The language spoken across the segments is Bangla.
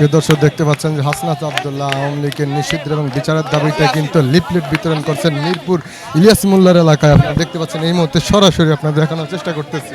প্রিয় দর্শক, দেখতে পাচ্ছেন যে হাসনাত আবদুল্লাহ আওয়ামী লীগের নিষিদ্ধ এবং বিচারের দাবিতে কিন্তু লিপলেট বিতরণ করছেন মিরপুর ইলিয়াস মোল্লার এলাকায়। আপনারা দেখতে পাচ্ছেন এই মুহূর্তে সরাসরি আপনাদের দেখানোর চেষ্টা করতেছি।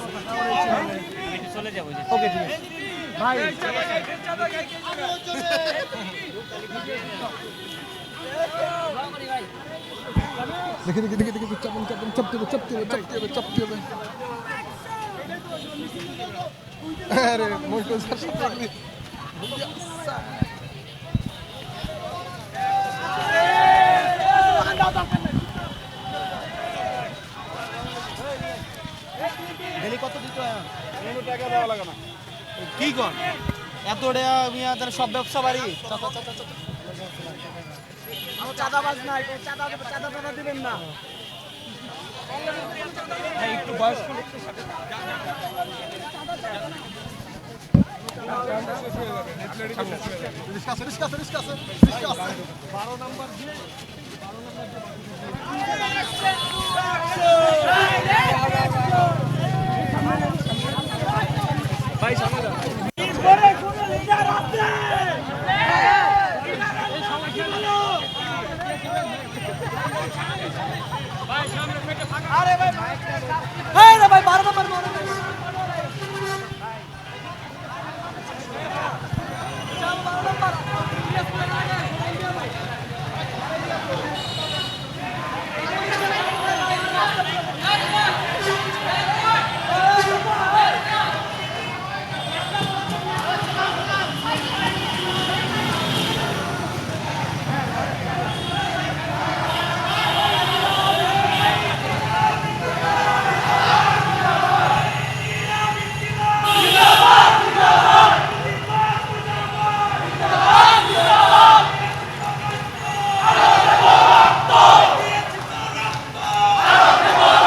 পালা দেখি দেখি দেখি দেখি চাপন চাপন চাপতে হবে চাপতে হবে চাপতে হবে চাপতে হবে আরে মোটর স্যার সাথে কি কর? এত টাকা মিয়া তার সব ব্যবসা বাড়ি? চাঁদাবাজ না চাঁদা চাঁদা টাদা দিবেন না। একটু বয়স্ক বারো নাম্বার দিয়ে বারো নাম্বার भाई भाई बारह नंबर